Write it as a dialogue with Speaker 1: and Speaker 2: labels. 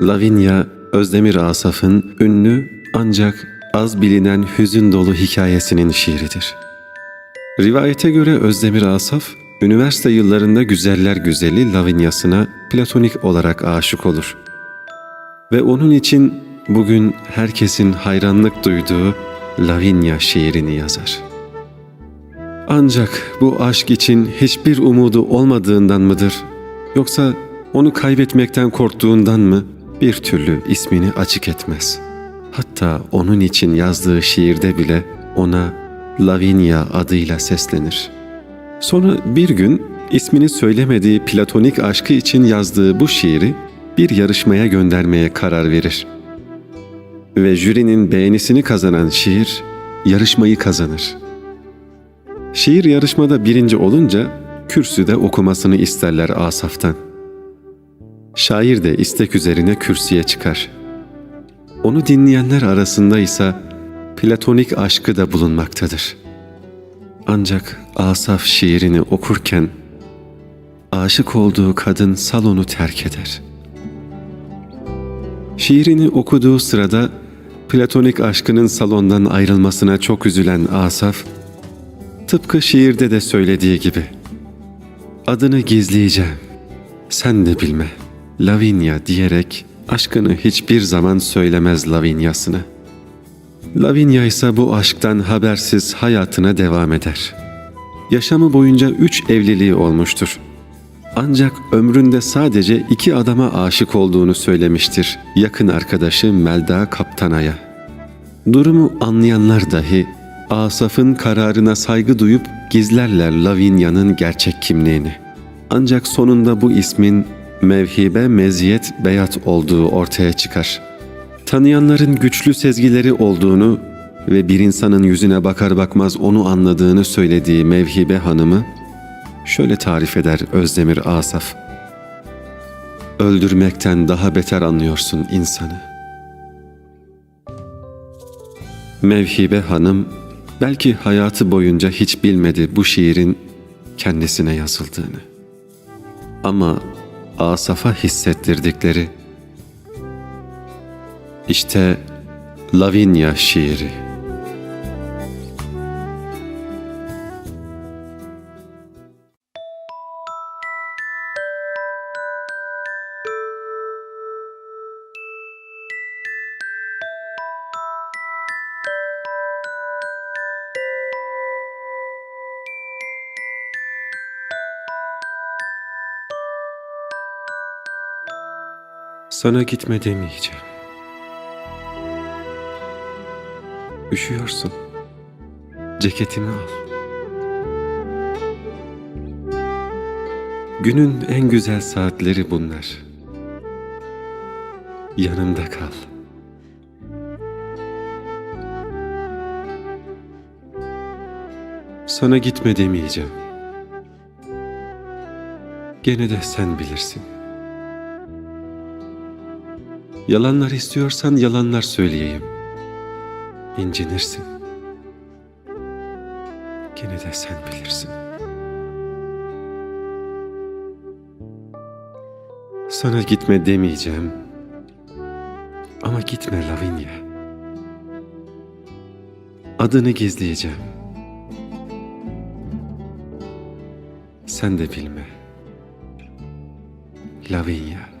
Speaker 1: Lavinia, Özdemir Asaf'ın ünlü ancak az bilinen hüzün dolu hikayesinin şiiridir. Rivayete göre Özdemir Asaf, üniversite yıllarında güzeller güzeli Lavinia'sına platonik olarak aşık olur. Ve onun için bugün herkesin hayranlık duyduğu Lavinia şiirini yazar. Ancak bu aşk için hiçbir umudu olmadığından mıdır? Yoksa onu kaybetmekten korktuğundan mı bir türlü ismini açık etmez. Hatta onun için yazdığı şiirde bile ona Lavinia adıyla seslenir. Sonra bir gün ismini söylemediği platonik aşkı için yazdığı bu şiiri bir yarışmaya göndermeye karar verir. Ve jürinin beğenisini kazanan şiir yarışmayı kazanır. Şiir yarışmada birinci olunca kürsüde okumasını isterler Asaf'tan. Şair de istek üzerine kürsüye çıkar. Onu dinleyenler arasında ise platonik aşkı da bulunmaktadır. Ancak Asaf şiirini okurken aşık olduğu kadın salonu terk eder. Şiirini okuduğu sırada platonik aşkının salondan ayrılmasına çok üzülen Asaf, tıpkı şiirde de söylediği gibi adını gizleyeceğim, sen de bilme, Lavinia diyerek aşkını hiçbir zaman söylemez Lavinia'sına. Lavinia ise bu aşktan habersiz hayatına devam eder. Yaşamı boyunca üç evliliği olmuştur. Ancak ömründe sadece iki adama aşık olduğunu söylemiştir yakın arkadaşı Melda Kaptana'ya. Durumu anlayanlar dahi Asaf'ın kararına saygı duyup gizlerler Lavinia'nın gerçek kimliğini. Ancak sonunda bu ismin mevhibe meziyet beyat olduğu ortaya çıkar. Tanıyanların güçlü sezgileri olduğunu ve bir insanın yüzüne bakar bakmaz onu anladığını söylediği Mevhibe Hanım'ı şöyle tarif eder Özdemir Asaf. Öldürmekten daha beter anlıyorsun insanı. Mevhibe Hanım belki hayatı boyunca hiç bilmedi bu şiirin kendisine yazıldığını. Ama Asaf'a hissettirdikleri işte Lavinia şiiri. Sana gitme demeyeceğim. Üşüyorsun. Ceketimi al. Günün en güzel saatleri bunlar. Yanımda kal. Sana gitme demeyeceğim. Gene de sen bilirsin. Yalanlar istiyorsan yalanlar söyleyeyim. İncinirsin. Gene de sen bilirsin. Sana gitme demeyeceğim. Ama gitme Lavinia. Adını gizleyeceğim. Sen de bilme. Lavinia.